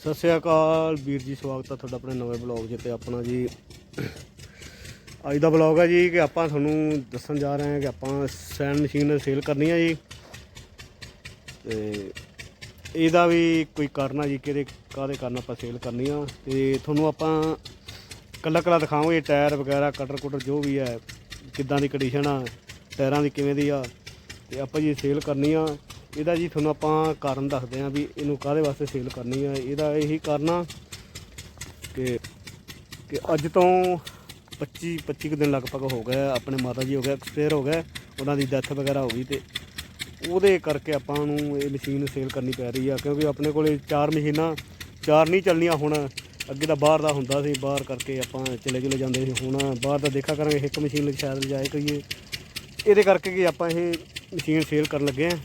ਸਤਿ ਸ਼੍ਰੀ ਅਕਾਲ ਵੀਰ ਜੀ, ਸਵਾਗਤ ਹੈ ਤੁਹਾਡਾ ਆਪਣੇ ਨਵੇਂ ਬਲੌਗ 'ਚ ਤੇ ਆਪਣਾ ਜੀ। ਅੱਜ ਦਾ ਬਲੌਗ ਹੈ ਜੀ ਕਿ ਆਪਾਂ ਤੁਹਾਨੂੰ ਦੱਸਣ ਜਾ ਰਹੇ ਹਾਂ ਕਿ ਆਪਾਂ ਸੈਨ ਮਸ਼ੀਨ ਸੇਲ ਕਰਨੀ ਹੈ ਜੀ। ਤੇ ਇਹਦਾ ਵੀ ਕੋਈ ਕਾਰਨ ਆ ਜੀ, ਕਿਹਦੇ, ਕਾਹਦੇ ਕਾਰਨ ਆਪਾਂ ਸੇਲ ਕਰਨੀ ਆ। ਤੇ ਤੁਹਾਨੂੰ ਆਪਾਂ ਕੱਲਾ ਕੱਲਾ ਦਿਖਾਵਾਂਗੇ, ਟਾਇਰ ਵਗੈਰਾ, ਕਟਰ ਕੁਟਰ ਜੋ ਵੀ ਹੈ, ਕਿੱਦਾਂ ਦੀ ਕੰਡੀਸ਼ਨ ਆ, ਟਾਇਰਾਂ ਦੀ ਕਿਵੇਂ ਦੀ ਆ। ਤੇ ਆਪਾਂ ਜੀ ਸੇਲ ਕਰਨੀ ਆ। ਇਹਦਾ ਜੀ ਤੁਹਾਨੂੰ ਆਪਾਂ ਕਾਰਨ ਦੱਸਦੇ ਆ ਵੀ ਇਹਨੂੰ ਕਾਹਦੇ ਵਾਸਤੇ ਸੇਲ ਕਰਨੀ ਆ। ਇਹਦਾ ਇਹੀ ਕਾਰਨ ਆ ਕਿ ਕਿ ਅੱਜ ਤੋਂ 25 25 ਕੁ ਦਿਨ ਲਗਭਗ ਹੋ ਗਏ, ਆਪਣੇ ਮਾਤਾ ਜੀ ਹੋ ਗਏ ਐਕਸਪਾਇਰ ਹੋ ਗਏ, ਉਹਨਾਂ ਦੀ ਡੈਥ ਵਗੈਰਾ ਹੋ ਗਈ ਤੇ ਉਹਦੇ ਕਰਕੇ ਆਪਾਂ ਨੂੰ ਇਹ ਮਸ਼ੀਨ ਸੇਲ ਕਰਨੀ ਪੈ ਰਹੀ ਆ, ਕਿਉਂਕਿ ਆਪਣੇ ਕੋਲੇ ਚਾਰ ਮਸ਼ੀਨਾਂ, ਚਾਰ ਨਹੀਂ ਚੱਲਣੀਆਂ ਹੁਣ, ਅੱਗੇ ਤਾਂ ਬਾਹਰ ਦਾ ਹੁੰਦਾ ਸੀ, ਬਾਹਰ ਕਰਕੇ ਆਪਾਂ ਚਲੇ ਚਲੇ ਜਾਂਦੇ ਸੀ, ਹੁਣ ਬਾਹਰ ਦਾ ਦੇਖਾ ਕਰਾਂਗੇ, ਇੱਕ ਮਸ਼ੀਨ ਸ਼ਾਇਦ ਜਾਏ ਕਰੀਏ। ਇਹਦੇ ਕਰਕੇ ਕਿ ਆਪਾਂ ਇਹ ਮਸ਼ੀਨ ਸੇਲ ਕਰਨ ਲੱਗੇ ਆ।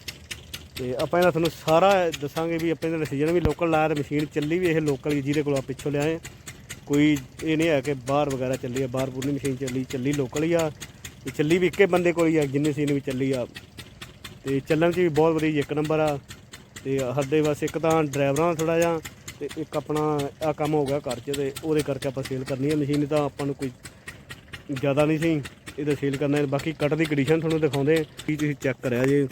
ਤੇ ਆਪਾਂ ਇਹਦਾ ਤੁਹਾਨੂੰ ਸਾਰਾ ਦੱਸਾਂਗੇ ਵੀ ਆਪਾਂ ਇਹਦਾ ਡਿਸੀਜਨ ਵੀ ਲੋਕਲ ਲਾਇਆ ਤੇ ਮਸ਼ੀਨ ਚੱਲੀ ਵੀ ਇਹ ਲੋਕਲ ਹੀ ਜਿਹਦੇ ਕੋਲ ਆ ਪਿੱਛੋਂ ਲਿਆਏ ਕੋਈ ਇਹ ਨਹੀਂ ਹੈ ਕਿ ਬਾਹਰ ਵਗੈਰਾ ਚੱਲੀ ਆ, ਬਾਹਰ ਪੂਰੀ ਮਸ਼ੀਨ ਚੱਲੀ ਚੱਲੀ ਲੋਕਲ ਹੀ ਆ। ਤੇ ਚੱਲੀ ਵੀ ਇੱਕੇ ਬੰਦੇ ਕੋਲ ਹੀ ਆ, ਜਿੰਨੇ ਸੀਨ ਵੀ ਚੱਲੀ ਆ। ਤੇ ਚੱਲਣ 'ਚ ਵੀ ਬਹੁਤ ਵਧੀਆ ਇੱਕ ਨੰਬਰ ਆ। ਤੇ ਸਾਡੇ ਬਸ ਇੱਕ ਤਾਂ ਡਰਾਈਵਰਾਂ ਦਾ ਥੋੜਾ ਜਿਹਾ ਤੇ ਇੱਕ ਆਪਣਾ ਆ ਕੰਮ ਹੋ ਗਿਆ ਘਰ 'ਚ ਤੇ ਉਹਦੇ ਕਰਕੇ ਆਪਾਂ ਸੇਲ ਕਰਨੀ ਹੈ ਮਸ਼ੀਨ ਤਾਂ ਆਪਾਂ ਨੂੰ ਕੋਈ ਜ਼ਿਆਦਾ ਨਹੀਂ ਸੀ। ਇਹਦਾ ਸੇਲ ਕਰਨਾ ਬਾਕੀ ਕੱਟ ਦੀ ਕੰਡੀਸ਼ਨ ਤੁਹਾਨੂੰ ਦਿਖਾਉਂਦੇ ਕੀ ਤੁਸੀਂ ਚੈੱਕ ਕਰਿਆ ਜੇ।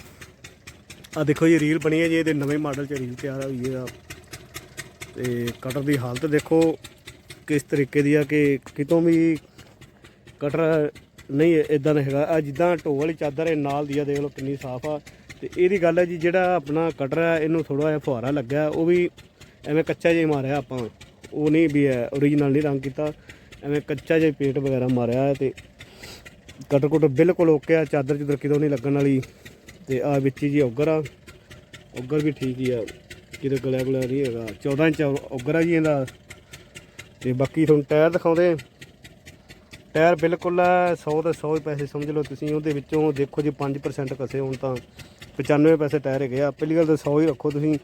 ਆ ਦੇਖੋ ਜੀ, ਰੀਲ ਬਣੀ ਹੈ ਜੀ, ਇਹਦੇ ਨਵੇਂ ਮਾਡਲ 'ਚ ਰੀਲ ਤਿਆਰ ਹੋਈ ਹੈ ਤੇ ਕਟਰ ਦੀ ਹਾਲਤ ਦੇਖੋ, ਕਿਸ ਤਰੀਕੇ ਦੀ ਆ ਕਿ ਕਿਤੋਂ ਵੀ ਕਟਰ ਨਹੀਂ ਇਦਾਂ ਦਾ ਹੈਗਾ। ਆ ਜਿੱਦਾਂ ਢੋ ਵਾਲੀ ਚਾਦਰ ਹੈ, ਨਾਲ ਦੀ ਆ, ਦੇਖ ਲਓ ਕਿੰਨੀ ਸਾਫ਼ ਆ। ਤੇ ਇਹਦੀ ਗੱਲ ਹੈ ਜੀ, ਜਿਹੜਾ ਆਪਣਾ ਕਟਰ ਹੈ ਇਹਨੂੰ ਥੋੜਾ ਜਿਹਾ ਫੁਹਾਰਾ ਲੱਗਾ ਉਹ ਵੀ ਐਵੇਂ ਕੱਚਾ ਜਿਹਾ ਮਾਰਿਆ ਆਪਾਂ। ਉਹ ਨਹੀਂ ਵੀ ਹੈ ਓਰੀਜਨਲ ਨਹੀਂ ਰੰਗ ਕੀਤਾ। ਐਵੇਂ ਕੱਚਾ ਜਿਹਾ ਪੇਟ ਵਗੈਰਾ ਮਾਰਿਆ ਹੈ ਤੇ ਕਟਰ ਕੁਟਰ ਬਿਲਕੁਲ ਓਕੇ ਆ, ਚਾਦਰ ਚੁਦਰ ਕਿਤੋਂ ਨਹੀਂ ਲੱਗਣ ਵਾਲੀ। ਤੇ ਆ ਵਿੱਚ ਜੀ ਔਗਰ ਆ। ਔਗਰ ਵੀ ਠੀਕ ਹੀ ਆ। ਕਿਤੇ ਗਲਿਆ ਗਲਿਆ ਨਹੀਂ ਹੈਗਾ। 14 ਇੰਚ ਔਗਰ ਆ ਜੀ ਇਹਦਾ। ਤੇ ਬਾਕੀ ਤੁਹਾਨੂੰ ਟਾਇਰ ਦਿਖਾਉਂਦੇ ਟਾਇਰ ਬਿਲਕੁਲ 100 ਤੇ 100 ਹੀ ਪੈਸੇ ਸਮਝ ਲਓ ਤੁਸੀਂ। ਉਹਦੇ ਵਿੱਚੋਂ ਦੇਖੋ ਜੀ 5% ਕਸੇ ਹੋਣ ਤਾਂ। 95 ਪੈਸੇ ਟਾਇਰ ਹੈਗੇ ਆ। ਪਹਿਲੀ ਗੱਲ ਤਾਂ 100 ਹੀ ਰੱਖੋ ਤੁਸੀਂ।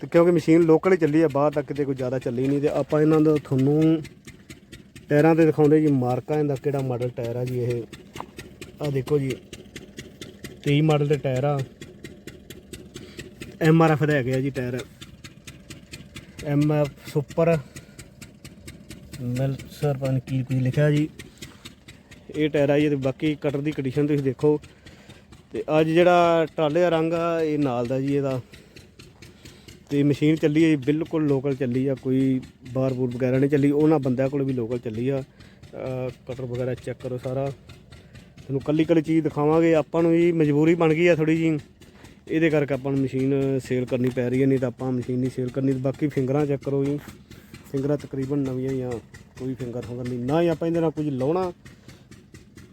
ਤੇ ਕਿਉਂਕਿ ਮਸ਼ੀਨ ਲੋਕਲ ਹੀ ਚੱਲੀ ਆ, ਬਾਹਰ ਤੱਕ ਕਿਤੇ ਕੋਈ ਜ਼ਿਆਦਾ ਚੱਲੀ ਨਹੀਂ। ਤੇ ਆਪਾਂ ਇਹਨਾਂ ਦਾ ਤੁਹਾਨੂੰ ਟਾਇਰਾਂ ਤੇ ਦਿਖਾਉਂਦੇ ਜੀ, ਮਾਰਕਾ ਇਹਦਾ ਕਿਹੜਾ ਮਾਡਲ ਟਾਇਰ ਆ ਜੀ ਇਹ। ਆ ਦੇਖੋ ਜੀ। 23 ਮਾਡਲ ਦੇ ਟਾਇਰ ਆ। ਐਮ ਆਰ ਐਫ ਦਾ ਹੈਗੇ ਜੀ ਟਾਇਰ। ਐਮ ਐਫ ਸੁਪਰ ਮਿਲ ਸਰ ਪਨ ਕੀ ਕੁਝ ਲਿਖਿਆ ਜੀ। ਇਹ ਟਾਇਰ ਆ ਜੀ, ਤੇ ਬਾਕੀ ਕਟਰ ਦੀ ਕੰਡੀਸ਼ਨ ਤੁਸੀਂ ਦੇਖੋ। ਤੇ ਅੱਜ ਜਿਹੜਾ ਟਰਾਲੇ ਦਾ ਰੰਗ ਆ, ਇਹ ਨਾਲ ਦਾ ਜੀ ਇਹਦਾ। ਤੇ ਮਸ਼ੀਨ ਚੱਲੀ ਹੈ ਜੀ, ਬਿਲਕੁਲ ਲੋਕਲ ਚੱਲੀ ਆ, ਕੋਈ ਬਾਰ ਬੂਰ ਵਗੈਰਾ ਨਹੀਂ ਚੱਲੀ। ਉਹਨਾਂ ਬੰਦਿਆਂ ਕੋਲ ਵੀ ਲੋਕਲ ਚੱਲੀ ਆ। ਕਟਰ ਵਗੈਰਾ ਚੈੱਕ ਕਰੋ ਸਾਰਾ। ਤੁਹਾਨੂੰ ਕੱਲੀ ਕੱਲੀ ਚੀਜ਼ ਦਿਖਾਵਾਂਗੇ ਆਪਾਂ ਨੂੰ ਜੀ ਮਜਬੂਰੀ ਬਣ ਗਈ ਆ ਥੋੜੀ ਜੀ ਇਹਦੇ ਕਰਕੇ ਆਪਾਂ ਨੂੰ ਮਸ਼ੀਨ ਸੇਲ ਕਰਨੀ ਪੈ ਰਹੀ ਹੈ ਨਹੀਂ ਤਾਂ ਆਪਾਂ ਮਸ਼ੀਨ ਨਹੀਂ ਸੇਲ ਕਰਨੀ। ਬਾਕੀ ਫਿੰਗਰਾਂ ਚੈੱਕ ਕਰੋ ਜੀ। ਫਿੰਗਰਾਂ ਤਕਰੀਬਨ ਨਵੀਆਂ ਹੀ ਆ ਕੋਈ ਫਿੰਗਰ ਫੰਗਰ ਨਹੀਂ। ਨਾ ਹੀ ਆਪਾਂ ਇਹਦੇ ਨਾਲ ਕੁਝ ਲਾਉਣਾ।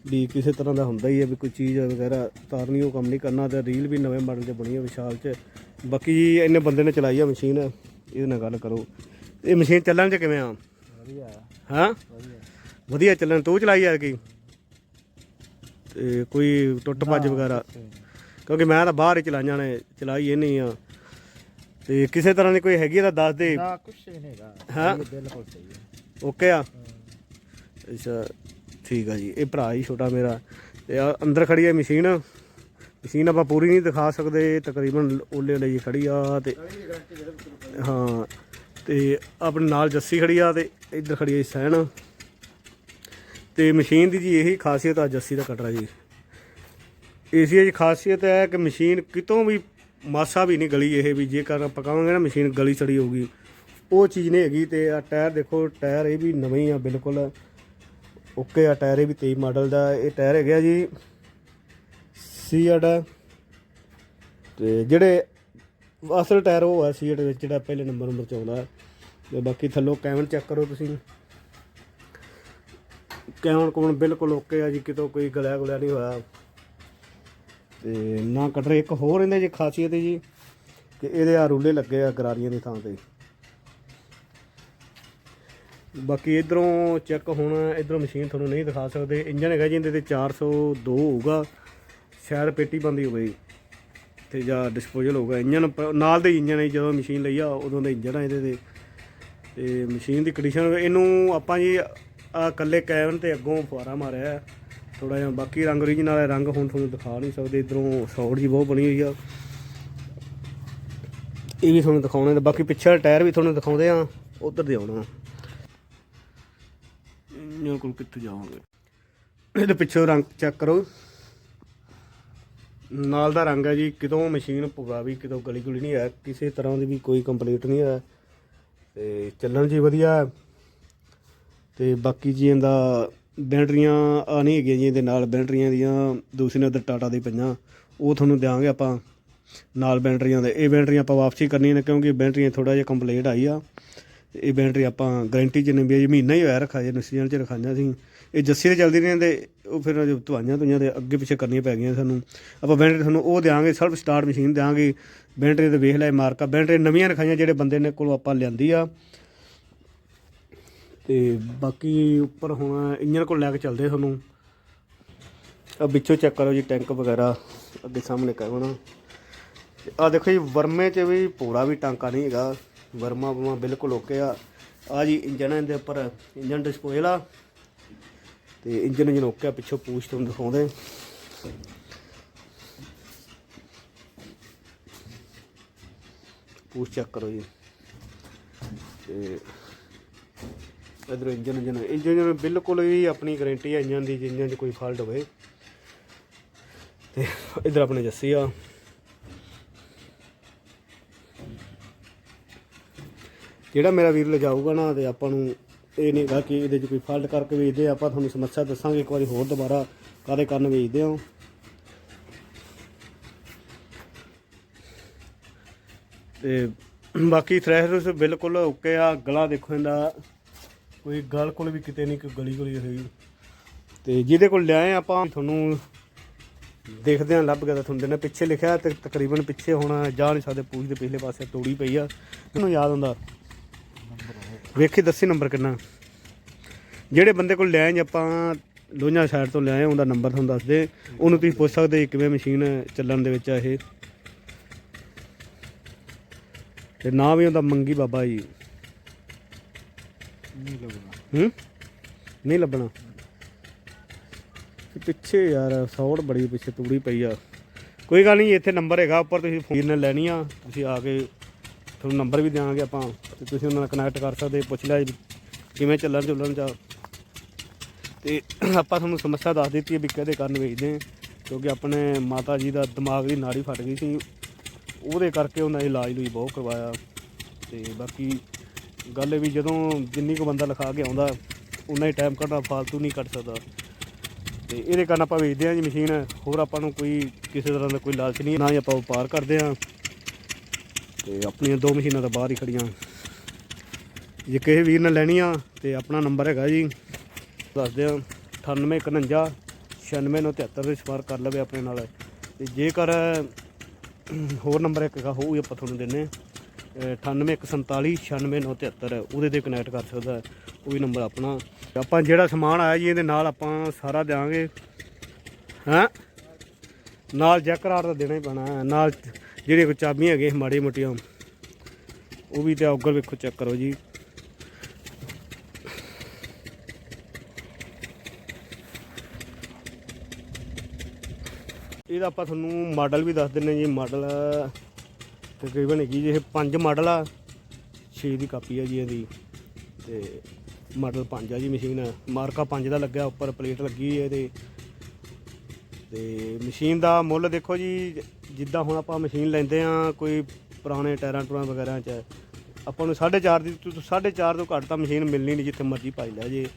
ਵੀ ਕਿਸੇ ਤਰ੍ਹਾਂ ਦਾ ਹੁੰਦਾ ਹੀ ਹੈ ਵੀ ਕੋਈ ਚੀਜ਼ ਵਗੈਰਾ ਤਾਰਨੀ ਉਹ ਕੰਮ ਨਹੀਂ ਕਰਨਾ। ਤੇ ਰੀਲ ਵੀ ਨਵੇਂ ਮਾਡਲ 'ਚ ਬਣੀ ਹੈ ਵਿਸ਼ਾਲ 'ਚ। ਬਾਕੀ ਜੀ ਇੰਨੇ ਬੰਦੇ ਨੇ ਚਲਾਈ ਆ ਮਸ਼ੀਨ। ਇਹਦੇ ਨਾਲ ਗੱਲ ਕਰੋ। ਇਹ ਮਸ਼ੀਨ ਚੱਲਣ 'ਚ ਕਿਵੇਂ ਆ? ਵਧੀਆ। ਹਾਂ? ਵਧੀਆ। ਵਧੀਆ ਚੱਲਣ। ਤੂੰ ਚਲਾਈ ਆ ਕੀ? ਤੇ ਕੋਈ ਟੁੱਟ ਭੱਜ ਵਗੈਰਾ। ਕਿਉਂਕਿ ਮੈਂ ਤਾਂ ਬਾਹਰ ਹੀ ਚਲਾਈਆਂ ਨੇ ਚਲਾਈ ਇਹ ਨਹੀਂ ਆ। ਤੇ ਕਿਸੇ ਤਰ੍ਹਾਂ ਦੀ ਕੋਈ ਹੈਗੀ ਆ ਤਾਂ ਦੱਸ ਦੇ। ਨਾ ਕੁਛ ਵੀ ਨਹੀਂ ਹੈਗਾ। ਹਾਂ। ਬਿਲਕੁਲ ਸਹੀ ਹੈ। ਓਕੇ ਆ? ਅੱਛਾ ਠੀਕ ਆ ਜੀ। ਇਹ ਭਰਾ ਹੀ ਛੋਟਾ ਮੇਰਾ। ਤੇ ਆ ਅੰਦਰ ਖੜੀ ਹੈ ਮਸ਼ੀਨ। ਮਸ਼ੀਨ ਆਪਾਂ ਪੂਰੀ ਨਹੀਂ ਦਿਖਾ ਸਕਦੇ। ਤਕਰੀਬਨ ਓਲੇ ਲਈ ਖੜੀ ਆ ਤੇ ਹਾਂ। ਤੇ ਆਪਣੇ ਨਾਲ ਜੱਸੀ ਖੜੀ ਆ ਤੇ ਇੱਧਰ ਖੜੀ ਹੈ ਸੈਨ। ਤੇ ਮਸ਼ੀਨ ਦੀ ਜੀ ਇਹੀ ਖਾਸੀਅਤ ਆ ਜੱਸੀ ਦਾ ਕਟਰਾ ਜੀ। ਏਸੀਆ ਦੀ ਖਾਸੀਅਤ ਹੈ ਕਿ ਮਸ਼ੀਨ ਕਿਤੋਂ ਵੀ ਮਾਸਾ ਵੀ ਨਹੀਂ ਗਲੀ ਇਹ ਵੀ, ਜੇਕਰ ਪਕਾਵਾਂਗੇ ਨਾ ਮਸ਼ੀਨ ਗਲੀ ਸੜੀ ਹੋਊਗੀ। ਉਹ ਚੀਜ਼ ਨਹੀਂ ਹੈਗੀ ਤੇ ਆ ਟਾਇਰ ਦੇਖੋ, ਟਾਇਰ ਇਹ ਵੀ ਨਵੇਂ ਹੀ ਆ ਬਿਲਕੁਲ। ਓਕੇ ਆ, ਟਾਇਰ ਇਹ ਵੀ 23 ਮਾਡਲ ਦਾ, ਇਹ ਟਾਇਰ ਹੈਗਾ ਜੀ। ਸੀਐਡ ਤੇ ਜਿਹੜੇ ਅਸਲ ਟਾਇਰ ਉਹ ਆ ਸੀਐਡ ਵਿੱਚ ਜਿਹੜਾ ਪਹਿਲੇ ਨੰਬਰ ਨੰਬਰ ਚ ਆਉਂਦਾ। ਤੇ ਬਾਕੀ ਥੱਲੋਂ ਕੈਮਨ ਚੈੱਕ ਕਰੋ ਤੁਸੀਂ। ਕੈਮਨ ਕੋਣ ਬਿਲਕੁਲ ਓਕੇ ਆ ਜੀ ਕਿਤੋਂ ਕੋਈ ਗਲਿਆ ਗੁਲਿਆ ਨਹੀਂ ਹੋਇਆ। ਤੇ ਨਾ ਕਟਰ ਇੱਕ ਹੋਰ ਇਹਦੇ ਜੀ ਖਾਸੀਅਤ ਹੈ ਜੀ ਕਿ ਇਹਦੇ ਆ ਰੂਲੇ ਲੱਗੇ ਆ ਗਰਾਰੀਆਂ ਦੀ ਥਾਂ ਤੇ। ਬਾਕੀ ਇਧਰੋਂ ਚੈੱਕ ਹੁਣ ਇਧਰੋਂ ਮਸ਼ੀਨ ਤੁਹਾਨੂੰ ਨਹੀਂ ਦਿਖਾ ਸਕਦੇ। ਇੰਜਨ ਹੈਗਾ ਜੀ ਇਹਦੇ ਤੇ 402 ਹੋਊਗਾ। ਸ਼ਾਇਦ ਪੇਟੀ ਬੰਦੀ ਹੋਵੇ। ਗਈ ਤੇ ਜਾਂ ਡਿਸਪੋਜ਼ਲ ਹੋਊਗਾ। ਇੰਜਨ ਨਾਲ ਦੇ ਹੀ ਇੰਜਨ ਹੈ ਜੀ, ਜਦੋਂ ਮਸ਼ੀਨ ਲਈ ਆ ਉਦੋਂ ਦਾ ਇੰਜਨ ਆ ਇਹਦੇ ਤੇ। ਤੇ ਮਸ਼ੀਨ ਦੀ ਕੰਡੀਸ਼ਨ ਇਹਨੂੰ ਆਪਾਂ ਜੀ ਆ ਕੱਲੇ ਕੈਬਨ ਤੇ ਅੱਗੋਂ ਫੁਆਰਾ ਮਾਰਿਆ ਥੋੜਾ ਜਿਹਾ ਬਾਕੀ ਰੰਗ ਓਰੀਜਨਲ ਹੈ ਰੰਗ ਹੁਣ ਤੁਹਾਨੂੰ ਦਿਖਾ ਨਹੀਂ ਸਕਦੇ ਇਧਰੋਂ ਸੌੜ ਜੀ ਬਹੁਤ ਬਣੀ ਹੋਈ ਆ। ਇਹ ਵੀ ਤੁਹਾਨੂੰ ਦਿਖਾਉਣੇ ਤੇ ਬਾਕੀ ਪਿੱਛੇ ਵਾਲਾ ਟਾਇਰ ਵੀ ਤੁਹਾਨੂੰ ਦਿਖਾਉਂਦੇ ਆ ਉਧਰ ਦੇ ਆਉਣਾ। ਇਹਨਾਂ ਕੋਲ ਕਿੱਥੇ ਜਾਵਾਂਗੇ? ਇਹਦੇ ਪਿੱਛੇ ਰੰਗ ਚੈੱਕ ਕਰੋ। ਨਾਲ ਦਾ ਰੰਗ ਹੈ ਜੀ ਕਿਤੋਂ ਮਸ਼ੀਨ ਪੁਗਾ ਵੀ ਕਿਤੋਂ ਗਲੀ ਗੁਲੀ ਨਹੀਂ ਹੈ ਕਿਸੇ ਤਰ੍ਹਾਂ ਦੀ ਵੀ ਕੋਈ ਕੰਪਲੀਟ ਨਹੀਂ ਹੈ। ਤੇ ਚੱਲਣ ਜੀ ਵਧੀਆ। ਤੇ ਬਾਕੀ ਜੀ ਇਹਦਾ ਬੈਟਰੀਆਂ ਆ ਨਹੀਂ ਹੈਗੀਆਂ ਜੀ ਇਹਦੇ ਨਾਲ, ਬੈਟਰੀਆਂ ਦੀਆਂ ਦੂਸਰੀ ਉਧਰ ਟਾਟਾ ਦੀ ਪਈਆਂ। ਉਹ ਤੁਹਾਨੂੰ ਦਿਆਂਗੇ ਆਪਾਂ ਨਾਲ ਬੈਟਰੀਆਂ ਦੇ। ਇਹ ਬੈਟਰੀਆਂ ਆਪਾਂ ਵਾਪਸੀ ਕਰਨੀਆਂ ਨੇ ਕਿਉਂਕਿ ਬੈਟਰੀਆਂ ਥੋੜਾ ਜਿਹਾ ਕੰਪਲੀਟ ਆਈ ਆ। ਇਹ ਬੈਟਰੀ ਆਪਾਂ ਗਾਰੰਟੀ ਚ ਨੇ ਵੀ ਮਹੀਨਾ ਹੀ ਹੋਇਆ ਰੱਖਾ ਜੇ ਨਸੀਆਂ ਚ ਰਖਾਈਆਂ ਸੀ। ਇਹ ਜੱਸੀ ਤੇ ਚੱਲਦੀ ਰਹੀਆਂ ਤੇ ਉਹ ਫਿਰ ਜੋ ਧਵਾਈਆਂ ਧੁਈਆਂ ਦੇ ਅੱਗੇ ਪਿੱਛੇ ਕਰਨੀਆਂ ਪੈ ਗਈਆਂ ਸਾਨੂੰ। ਆਪਾਂ ਬੈਟਰੀ ਤੁਹਾਨੂੰ ਉਹ ਦਿਆਂਗੇ ਸੈਲਫ ਸਟਾਰਟ ਮਸ਼ੀਨ ਦਿਆਂਗੇ। ਬੈਟਰੀ ਤੇ ਵੇਖ ਲੈ ਮਾਰਕਾ ਬੈਟਰੀ ਨਵੀਆਂ ਰਖਾਈਆਂ ਜਿਹੜੇ ਬੰਦੇ ਨੇ ਕੋਲੋਂ ਆਪਾਂ ਲਿਆਂਦੀ ਆ। ਤੇ ਬਾਕੀ ਉੱਪਰ ਹੁਣ ਇੰਜਨ ਕੋਲ ਲੈ ਕੇ ਚੱਲਦੇ ਤੁਹਾਨੂੰ। ਆ ਵਿੱਚੋਂ ਚੈੱਕ ਕਰੋ ਜੀ ਟੈਂਕ ਵਗੈਰਾ, ਅੱਗੇ ਸਾਹਮਣੇ ਕਰਵਣਾ ਆ ਦੇਖੋ ਜੀ, ਵਰਮੇ 'ਚ ਵੀ ਪੂਰਾ ਵੀ ਟਾਂਕਾ ਨਹੀਂ ਹੈਗਾ। ਵਰਮਾ ਵਰਮਾ ਬਿਲਕੁਲ ਓਕੇ ਆ। ਆ ਜੀ ਇੰਜਨ ਇਹਦੇ ਉੱਪਰ ਇੰਜਨ ਡਿਸਪੋਜ਼ਲ ਆ। ਤੇ ਇੰਜਨ ਇੰਜਨ ਓਕੇ ਆ, ਪਿੱਛੋਂ ਪੂਛ ਤੁਹਾਨੂੰ ਦਿਖਾਉਂਦੇ ਪੂਛ ਚੈੱਕ ਕਰੋ ਜੀ। ਤੇ ਇਧਰ ਇੰਜਨ ਇੰਜਨ ਇੰਜਨ ਬਿਲਕੁਲ ਹੀ ਆਪਣੀ ਗਾਰੰਟੀ ਹੈ ਇੰਜਨ ਦੀ ਜੇ ਇੰਜਨ 'ਚ ਕੋਈ ਫਾਲਟ ਹੋਵੇ। ਤੇ ਇਧਰ ਆਪਣੇ ਜੱਸੀ ਆ। ਜਿਹੜਾ ਮੇਰਾ ਵੀਰ ਲਿਜਾਊਗਾ ਨਾ ਤੇ ਆਪਾਂ ਨੂੰ ਇਹ ਨਹੀਂ ਕਿ ਇਹਦੇ 'ਚ ਕੋਈ ਫਾਲਟ ਕਰਕੇ ਵੇਚਦੇ ਆ, ਆਪਾਂ ਤੁਹਾਨੂੰ ਸਮੱਸਿਆ ਦੱਸਾਂਗੇ ਇੱਕ ਵਾਰੀ ਹੋਰ ਦੁਬਾਰਾ ਕਾਦੇ ਕਰਨ ਵੇਚਦੇ ਹਾਂ ਤੇ ਬਾਕੀ ਥ੍ਰੈਸ਼ਰਸ ਬਿਲਕੁਲ ਓਕੇ ਆ। ਗਲਾ ਦੇਖੋ ਇਹਦਾ। ਕੋਈ ਗਲ ਕੋਲ ਵੀ ਕਿਤੇ ਨਹੀਂ, ਕੋਈ ਗਲੀ ਗਲੀ ਹੋਈ। ਤੇ ਜਿਹਦੇ ਕੋਲ ਲਿਆਏ ਆਪਾਂ, ਤੁਹਾਨੂੰ ਦੇਖਦੇ ਆ ਲੱਭ ਗਿਆ ਤਾਂ ਤੁਹਾਨੂੰ ਦਿਨੇ ਪਿੱਛੇ ਲਿਖਿਆ ਤੇ ਤਕਰੀਬਨ ਪਿੱਛੇ ਹੁਣ, ਜਾ ਨਹੀਂ ਸਕਦੇ ਪੂਛ ਦੇ ਪਿਛਲੇ ਪਾਸੇ ਤੋੜੀ ਪਈ ਆ। ਤੁਹਾਨੂੰ ਯਾਦ ਹੁੰਦਾ। ਵੇਖੀ, ਦੱਸੀ ਨੰਬਰ ਕਿੰਨਾ। ਜਿਹੜੇ ਬੰਦੇ ਕੋਲ ਲਿਆਏ ਜੀ ਆਪਾਂ, ਲੋਹੀਆਂ ਸਾਈਡ ਤੋਂ ਲਿਆਏ, ਉਹਦਾ ਨੰਬਰ ਤੁਹਾਨੂੰ ਦੱਸ ਦੇ। ਉਹਨੂੰ ਤੁਸੀਂ ਪੁੱਛ ਸਕਦੇ ਜੀ ਕਿਵੇਂ ਮਸ਼ੀਨ ਚੱਲਣ ਦੇ ਵਿੱਚ ਆ ਇਹ। ਤੇ ਨਾਂ ਵੀ ਉਹਦਾ ਮੰਗੀ ਬਾਬਾ ਜੀ। ਨਹੀਂ ਲੱਗਣਾ ਹੂੰ? ਨਹੀਂ ਲੱਭਣਾ। ਪਿੱਛੇ ਯਾਰ, ਸੌੜ ਬੜੀ ਪਿੱਛੇ ਤੂੜੀ ਪਈ ਆ। ਕੋਈ ਗੱਲ ਨਹੀਂ, ਇੱਥੇ ਨੰਬਰ ਹੈਗਾ, ਉੱਪਰ ਤੁਸੀਂ ਫੋਨ ਨਾਲ ਲੈਣੀ ਆ। ਤੁਸੀਂ ਆ ਕੇ ਤੁਹਾਨੂੰ ਨੰਬਰ ਵੀ ਦਿਆਂਗੇ ਆਪਾਂ, ਤੇ ਤੁਸੀਂ ਉਹਨਾਂ ਨਾਲ ਕਨੈਕਟ ਕਰ ਸਕਦੇ, ਪੁੱਛ ਲਿਆ ਜੀ, ਕਿਵੇਂ ਚੱਲਣ ਚੁੱਲਣ ਚ ਤੇ ਆਪਾਂ ਤੁਹਾਨੂੰ ਸਮੱਸਿਆ ਦੱਸ ਦਿੱਤੀ ਹੈ ਵੀ ਕਿਹਦੇ ਕਰਨ ਵੇਚਦੇ ਹਾਂ ਕਿਉਂਕਿ ਆਪਣੇ ਮਾਤਾ ਜੀ ਦਾ ਦਿਮਾਗ ਦੀ ਨਾੜੀ ਫਟ ਗਈ ਸੀ। ਉਹਦੇ ਕਰਕੇ ਉਹਨਾਂ ਨੇ ਇਲਾਜ ਲਈ ਬਹੁਤ ਕਰਵਾਇਆ। ਤੇ ਬਾਕੀ ਗੱਲ ਇਹ ਵੀ ਜਦੋਂ ਜਿੰਨੀ ਕੁ ਬੰਦਾ ਲਿਖਾ ਕੇ ਆਉਂਦਾ, ਉਨਾ ਹੀ ਟਾਈਮ ਕੱਢਣਾ ਫਾਲਤੂ ਨਹੀਂ ਕੱਢ ਸਕਦਾ। ਤੇ ਇਹਦੇ ਕਾਰਨ ਆਪਾਂ ਵੇਚਦੇ ਹਾਂ ਜੀ ਮਸ਼ੀਨ ਹੋਰ ਆਪਾਂ ਨੂੰ ਕੋਈ ਕਿਸੇ ਤਰ੍ਹਾਂ ਦਾ ਕੋਈ ਲਾਲਚ ਨਹੀਂ ਨਾ ਹੀ ਆਪਾਂ ਵਪਾਰ ਕਰਦੇ ਹਾਂ। ਤੇ ਆਪਣੀਆਂ ਦੋ ਮਸ਼ੀਨਾਂ ਤਾਂ ਬਾਹਰ ਹੀ ਖੜੀਆਂ ਜੇ ਕਿਸੇ ਵੀਰ ਨੇ ਲੈਣੀ ਆ ਤੇ ਆਪਣਾ ਨੰਬਰ ਹੈਗਾ ਜੀ ਦੱਸਦੇ ਹਾਂ 9851 96973 ਦੇ ਸੰਪਰਕ ਕਰ ਲਵੇ ਆਪਣੇ ਨਾਲ। ਤੇ ਜੇਕਰ ਹੋਰ ਨੰਬਰ ਇੱਕ ਹੈਗਾ, ਉਹ ਵੀ ਆਪਾਂ ਤੁਹਾਨੂੰ ਦਿੰਨੇ 9814496973 ਉਹਦੇ ਤੇ ਕਨੈਕਟ ਕਰ ਸਕਦਾ ਉਹ ਵੀ ਨੰਬਰ ਆਪਣਾ। ਆਪਾਂ ਜਿਹੜਾ ਸਮਾਨ ਆਇਆ ਜੀ, ਇਹਦੇ ਨਾਲ ਆਪਾਂ ਸਾਰਾ ਦੇਵਾਂਗੇ ਹਾਂ? ਨਾਲ ਜੈਕਰਾਰ ਤਾਂ ਦੇਣਾ ਹੀ ਪੈਣਾ ਹੈ। ਨਾਲ ਜਿਹੜੀਆਂ ਕੋਈ ਚਾਬੀਆਂ ਹੈਗੇ ਮਾੜੀ ਮੋਟੀਆਂ, ਉਹ ਵੀ ਤੇ ਉੱਗਲ ਵੇਖੋ ਚੈੱਕ ਕਰੋ ਜੀ। ਇਹਦਾ ਆਪਾਂ ਤੁਹਾਨੂੰ ਮਾਡਲ ਵੀ ਦੱਸ ਦਿੰਨੇ ਜੀ। ਮਾਡਲ ਤਕਰੀਬਨ ਹੈਗੀ ਜੀ ਇਹ ਪੰਜ ਮਾਡਲ ਆ 6 ਦੀ ਕਾਪੀ ਆ ਜੀ ਇਹਦੀ। ਤੇ ਮਾਡਲ 5 ਆ ਜੀ ਮਸ਼ੀਨ। ਮਾਰਕਾ 5 ਦਾ ਲੱਗਿਆ, ਉੱਪਰ ਪਲੇਟ ਲੱਗੀ ਹੈ ਇਹਦੇ। ਤੇ ਮਸ਼ੀਨ ਦਾ ਮੁੱਲ ਦੇਖੋ ਜੀ, ਜਿੱਦਾਂ ਹੁਣ ਆਪਾਂ ਮਸ਼ੀਨ ਲੈਂਦੇ ਆ, ਕੋਈ ਪੁਰਾਣੇ ਟਾਇਰਾਂ ਟੂਰਾਂ ਵਗੈਰਾ ਚ, ਆਪਾਂ ਨੂੰ 4.5 ਦੀ ਤੋਂ 4.5 ਤੋਂ ਘੱਟ ਤਾਂ ਮਸ਼ੀਨ ਮਿਲਣੀ ਨਹੀਂ ਜਿੱਥੇ ਮਰਜ਼ੀ ਪਾਈ ਲੈ ਜੇ।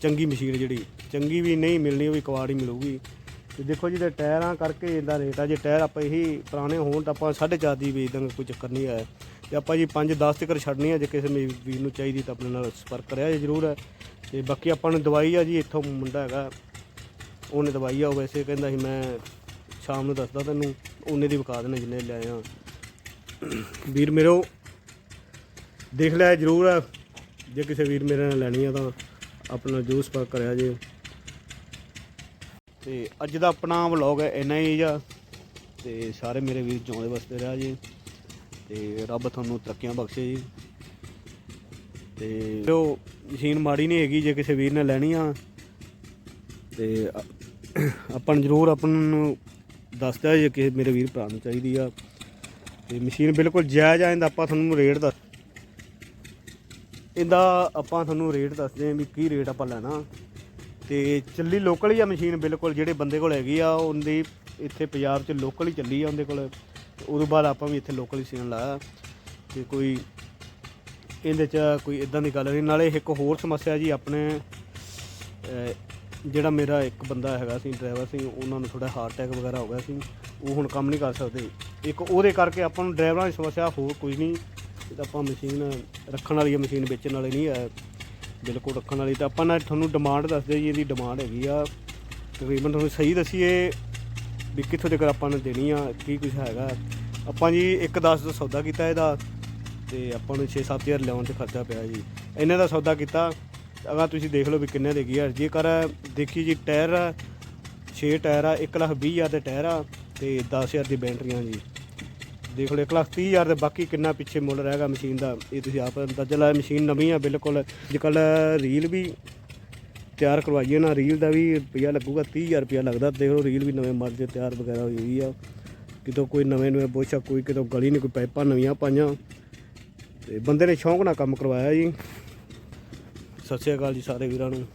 ਚੰਗੀ ਮਸ਼ੀਨ ਜਿਹੜੀ, ਚੰਗੀ ਵੀ ਨਹੀਂ ਮਿਲਣੀ, ਉਹ ਵੀ ਕਵਾੜ ਹੀ ਮਿਲੂਗੀ। ਤੇ ਦੇਖੋ ਜੀ, ਤੇ ਟਾਇਰਾਂ ਕਰਕੇ ਇਹਦਾ ਰੇਟ ਆ। ਜੇ ਟਾਇਰ ਆਪਾਂ ਇਹੀ ਪੁਰਾਣੇ ਹੋਣ ਤਾਂ ਆਪਾਂ 4.5 ਦੀ ਵੇਚ ਦਾਂਗੇ, ਕੋਈ ਚੱਕਰ ਨਹੀਂ ਆਇਆ ਤੇ ਆਪਾਂ ਜੀ 5-10 ਤੱਕ ਛੱਡਣੀ ਆ, ਜੇ ਕਿਸੇ ਵੀ ਵੀਰ ਨੂੰ ਚਾਹੀਦੀ ਤਾਂ ਆਪਣੇ ਨਾਲ ਸੰਪਰਕ ਕਰਿਆ ਜੇ ਜ਼ਰੂਰ ਹੈ। ਤੇ ਬਾਕੀ ਆਪਾਂ ਨੂੰ ਦਵਾਈ ਆ ਜੀ, ਇੱਥੋਂ ਮੁੰਡਾ ਹੈਗਾ, ਉਹਨੇ ਦਵਾਈ ਆ, ਉਹ ਵੈਸੇ ਕਹਿੰਦਾ ਸੀ, ਮੈਂ ਸ਼ਾਮ ਨੂੰ ਦੱਸਦਾ ਤੈਨੂੰ, ਉਹਨੇ ਦੀ ਵਿਕਾ ਦੇਣਾ ਜਿੰਨੇ ਲਿਆਏ ਆ। ਵੀਰ ਮੇਰੋ, ਦੇਖ ਲਿਆ ਜ਼ਰੂਰ ਆ ਜੇ ਕਿਸੇ ਵੀਰ ਮੇਰੇ ਨਾਲ ਲੈਣੀ ਆ ਤਾਂ ਆਪਣਾ ਜਰੂਰ ਸੰਪਰਕ ਕਰਿਆ ਜੇ। ਤੇ ਅੱਜ ਦਾ ਆਪਣਾ ਵਲੌਗ ਹੈ ਇੰਨਾ ਹੀ ਆ। ਤੇ ਸਾਰੇ ਮੇਰੇ ਵੀਰ ਜਿਉਂਦੇ ਵਸਦੇ ਰਿਹਾ ਜੀ। ਤੇ ਰੱਬ ਤੁਹਾਨੂੰ ਤਰੱਕੀਆਂ ਬਖਸ਼ੇ ਜੀ। ਤੇ ਉਹ ਮਸ਼ੀਨ ਮਾੜੀ ਨਹੀਂ ਹੈਗੀ, ਜੇ ਕਿਸੇ ਵੀਰ ਨੇ ਲੈਣੀ ਆ, ਤੇ ਆਪਾਂ ਜ਼ਰੂਰ ਆਪਾਂ ਨੂੰ ਦੱਸਦਾ ਜੇ ਕਿਸੇ ਮੇਰੇ ਵੀਰ ਭਰਾ ਨੂੰ ਚਾਹੀਦੀ ਆ। ਤੇ ਮਸ਼ੀਨ ਬਿਲਕੁਲ ਜਾਇਜ਼ ਆ, ਇਹਦਾ ਆਪਾਂ ਤੁਹਾਨੂੰ ਰੇਟ ਦੱਸ, ਇਹਦਾ ਆਪਾਂ ਤੁਹਾਨੂੰ ਰੇਟ ਦੱਸਦੇ ਹਾਂ ਵੀ ਕੀ ਰੇਟ ਆਪਾਂ ਲੈਣਾ। ਤੇ ਚੱਲੀ ਲੋਕਲ ਹੀ ਆ ਮਸ਼ੀਨ ਬਿਲਕੁਲ, ਜਿਹੜੇ ਬੰਦੇ ਕੋਲ ਹੈਗੀ ਆ, ਉਹਦੀ ਇੱਥੇ ਪੰਜਾਬ 'ਚ ਲੋਕਲ ਹੀ ਚੱਲੀ ਆ ਉਹਦੇ ਕੋਲ। ਤੇ ਉਦੋਂ ਬਾਅਦ ਆਪਾਂ ਵੀ ਇੱਥੇ ਲੋਕਲ ਹੀ ਸੀਨ ਲਾਇਆ। ਤੇ ਕੋਈ ਇਹਦੇ 'ਚ ਕੋਈ ਇਦਾਂ ਦੀ ਗੱਲ ਨਹੀਂ। ਨਾਲੇ ਇੱਕ ਹੋਰ ਸਮੱਸਿਆ ਜੀ ਆਪਣੇ ਜਿਹੜਾ ਮੇਰਾ ਇੱਕ ਬੰਦਾ ਹੈਗਾ ਸੀ ਡਰਾਈਵਰ ਸੀ, ਉਹਨਾਂ ਨੂੰ ਥੋੜਾ ਹਾਰਟ ਅਟੈਕ ਵਗੈਰਾ ਹੋ ਗਿਆ ਸੀ। ਉਹ ਹੁਣ ਕੰਮ ਨਹੀਂ ਕਰ ਸਕਦੇ। ਇੱਕ ਉਹਦੇ ਕਰਕੇ ਆਪਾਂ ਨੂੰ ਡਰਾਈਵਰਾਂ ਦੀ ਸਮੱਸਿਆ ਹੋਰ ਕੁਝ ਨਹੀਂ। ਤਾਂ ਆਪਾਂ ਮਸ਼ੀਨ ਰੱਖਣ ਵਾਲੀ ਹੈ ਮਸ਼ੀਨ ਵੇਚਣ ਵਾਲੀ ਨਹੀਂ ਹੈ ਬਿਲਕੁਲ ਰੱਖਣ ਵਾਲੀ। ਤਾਂ ਆਪਾਂ ਨਾ ਤੁਹਾਨੂੰ ਡਿਮਾਂਡ ਦੱਸਦੇ ਜੀ, ਇਹਦੀ ਡਿਮਾਂਡ ਹੈਗੀ ਆ। ਤਕਰੀਬਨ ਤੁਹਾਨੂੰ ਸਹੀ ਦਸੀਏ ਵੀ ਕਿੱਥੋਂ ਤੱਕ ਆਪਾਂ ਨੇ ਦੇਣੀ ਆ, ਕੀ ਕੁਝ ਹੈਗਾ। ਆਪਾਂ ਜੀ ਇੱਕ 10 ਦਾ ਸੌਦਾ ਕੀਤਾ ਇਹਦਾ, ਤੇ ਆਪਾਂ ਨੂੰ 6-7000 ਲਿਆਉਣ ਤੇ ਖਰਚਾ ਪਿਆ ਜੀ। ਇਹਨਾਂ ਦਾ ਸੌਦਾ ਕੀਤਾ। ਅਗਾ ਤੁਸੀਂ ਦੇਖ ਲਓ ਵੀ ਕਿੰਨੇ ਦੇ ਗਈ ਆ। ਜੇਕਰ ਦੇਖੀ ਜੀ, ਟਾਇਰ 6 ਟਾਇਰ ਆ 1 ਲੱਖ 20 ਹਜ਼ਾਰ ਦੇ ਟਾਇਰ ਆ, ਤੇ 10000 ਦੀ ਬੈਟਰੀਆਂ ਜੀ। ਦੇਖ ਲਓ 1 ਲੱਖ 30 ਹਜ਼ਾਰ ਦੇ ਬਾਕੀ ਕਿੰਨਾ ਪਿੱਛੇ ਮੁੱਲ ਰਹੇਗਾ ਮਸ਼ੀਨ ਦਾ। ਇਹ ਤੁਸੀਂ ਆਪ ਅੰਦਾਜ਼ਾ ਲਾਇਆ, ਮਸ਼ੀਨ ਨਵੀਂ ਆ, ਬਿਲਕੁਲ। ਅੱਜਕੱਲ ਰੀਲ ਵੀ ਤਿਆਰ ਕਰਵਾਈਏ ਨਾ ਰੀਲ ਦਾ ਵੀ ਰੁਪਈਆ ਲੱਗੂਗਾ 30000 ਰੁਪਈਆ ਲੱਗਦਾ। ਦੇਖ ਲਓ ਰੀਲ ਵੀ ਨਵੇਂ ਮਾਡਲ ਦੇ ਤਿਆਰ ਵਗੈਰਾ ਹੋਈ ਹੋਈ ਆ। ਕਿਤੋਂ ਕੋਈ ਨਵੇਂ ਨਵੇਂ ਬੋਸ਼ਾ ਕੋਈ ਕਿਤੋਂ ਗਲੀ ਨਹੀਂ ਕੋਈ ਪਾਈਪਾਂ ਨਵੀਆਂ ਪਾਈਆਂ। ਤੇ ਬੰਦੇ ਨੇ ਸ਼ੌਂਕ ਨਾਲ ਕੰਮ ਕਰਵਾਇਆ ਜੀ। ਸਤਿ ਸ਼੍ਰੀ ਅਕਾਲ ਜੀ ਸਾਰੇ ਵੀਰਾਂ ਨੂੰ।